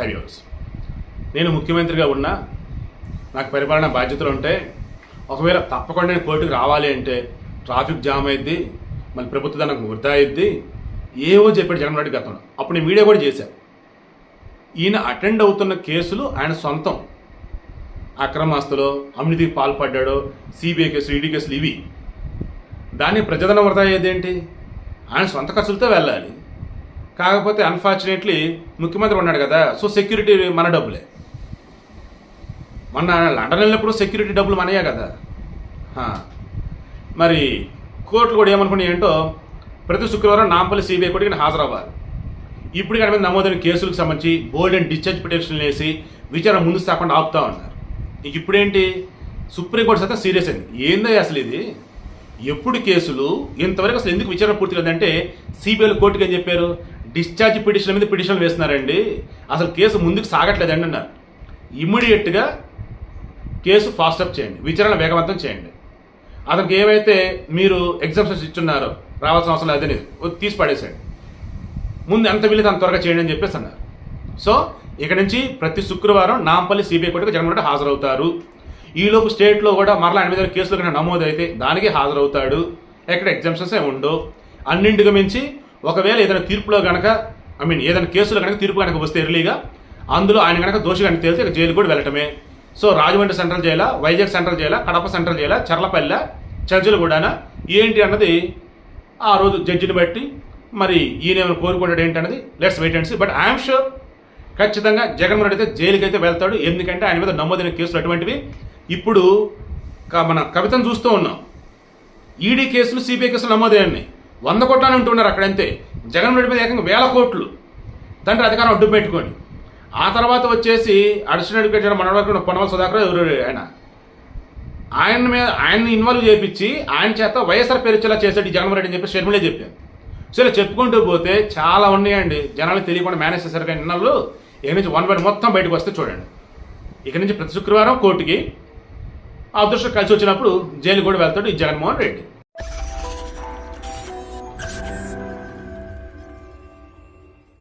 Highways నేను ముఖ్యమంత్రిగా ఉన్నా నాకు పరిపాలన బాధ్యతలు ఉంటాయి ఒకవేళ తప్పకుండా నేను కోర్టుకు రావాలి అంటే ట్రాఫిక్ జామ్ అయింది మళ్ళీ ప్రభుత్వ ధనం వృధా అయింది ఏవో చెప్పాడు జగన్ రెడ్డి గతంలో. అప్పుడు నేను వీడియో కూడా చేశాను ఈయన అటెండ్ అవుతున్న కేసులు ఆయన సొంతం. అక్రమాస్తులో అవినీతికి పాల్పడ్డాడో సిబిఐ కేసులు ఈడీ కేసులు ఇవి. దాన్ని ప్రజాధనం వృధా అయ్యేది ఏంటి? ఆయన సొంత ఖర్చులతో వెళ్ళాలి. కాకపోతే అన్ఫార్చునేట్లీ ముఖ్యమంత్రి ఉన్నాడు కదా సో సెక్యూరిటీ మన డబ్బులే. మొన్న లండన్ వెళ్ళినప్పుడు సెక్యూరిటీ డబ్బులు మనయే కదా. మరి కోర్టులు కూడా ఏమనుకున్నాయి ఏంటో ప్రతి శుక్రవారం నాంపల్లి సిబిఐ కోర్టుకి నేను హాజరవ్వాలి. ఇప్పుడు కానీ మీద నమోదైన కేసులకు సంబంధించి బోల్డ్ అండ్ డిశ్చార్జ్ పిటిషన్లు వేసి విచారణ ముందు సాకుండా ఆపుతా ఉన్నారు. ఇప్పుడేంటి? సుప్రీంకోర్టు సైతం సీరియస్ అయింది. ఏందో అసలు ఇది? ఎప్పుడు కేసులు? ఇంతవరకు అసలు ఎందుకు విచారణ పూర్తి లేదంటే సిబిఐలు కోర్టుకి ఏం చెప్పారు? డిశ్చార్జ్ పిటిషన్ మీద పిటిషన్లు వేస్తున్నారండి. అసలు కేసు ముందుకు సాగట్లేదండి అన్నారు. ఇమ్మీడియట్గా కేసు ఫాస్ట్ అప్ చేయండి. విచారణ వేగవంతం చేయండి. అతనికి ఏవైతే మీరు ఎగ్జామ్షన్స్ ఇచ్చున్నారో రావాల్సిన అవసరం లేదని తీసి పడేసేయండి. ముందు ఎంత వీలైతే అంత త్వరగా చేయండి అని చెప్పేసి అన్నారు. సో ఇక నుంచి ప్రతి శుక్రవారం నాంపల్లి సిబిఐ కోర్టుకు జగన్మోహన్ కూడా హాజరవుతారు. ఈలోపు స్టేట్లో కూడా మరలా ఆయన మీద కేసులు నమోదు నమోదైతే దానికి హాజరవుతాడు. ఎక్కడ ఎగ్జామ్షన్స్ ఏమి ఉండవు. అన్నింటికి మించి ఒకవేళ ఏదైనా తీర్పులో కనుక ఐ మీన్ ఏదైనా కేసులో కనుక తీర్పు కనుక వస్తే ఎర్లీగా అందులో ఆయన కనుక దోషి కనుక తేలితే ఇక జైలు కూడా వెళ్ళటమే. సో రాజమండ్రి సెంట్రల్ జైలా వైజాగ్ సెంట్రల్ జైలా కడప సెంట్రల్ జైలా చర్లపల్లె చర్చలు కూడానా ఏంటి అన్నది ఆ రోజు జడ్జిని బట్టి మరి ఈయన ఏమైనా కోరుకున్నాడు ఏంటన్నది let's wait and see but I'm sure ఖచ్చితంగా జగన్మోహన్ రెడ్డి అయితే జైలుకి అయితే వెళ్తాడు. ఎందుకంటే ఆయన మీద నమోదైన కేసులు అటువంటివి. ఇప్పుడు మన కవితను చూస్తూ ఉన్నాం. ఈడీ కేసులు సిబిఐ కేసులు నమోదయ్యాయి. వంద కోట్లని ఉంటున్నారు అక్కడంతే. జగన్ రెడ్డి మీద ఏకంగా వేల కోట్లు. తండ్రి అధికారం అడ్డు పెట్టుకొని. ఆ తర్వాత వచ్చేసి అడిషనల్ అడ్వకేట్ మనవరకు పొన్నవల సుధాకర్ ఎవరు? ఆయన. ఆయన మీద ఆయన్ని ఇన్వాల్వ్ చేయించి ఆయన చేత వైఎస్ఆర్ పేరు ఇచ్చేలా చేశాడు జగన్మోహన్ రెడ్డి అని చెప్పి షర్మిలే చెప్పాను సో ఇలా చెప్పుకుంటూ పోతే చాలా ఉన్నాయండి. జనాలు తెలియకుండా మేనేజ్ చేశారు కానీ ఇన్నాళ్ళు ఇక నుంచి వన్ బై మొత్తం బయటకు వస్తే చూడండి. ఇక నుంచి ప్రతి శుక్రవారం కోర్టుకి ఆ అదృష్టం కలిసి వచ్చినప్పుడు జైలు కూడా వెళ్తాడు ఈ జగన్మోహన్ రెడ్డి.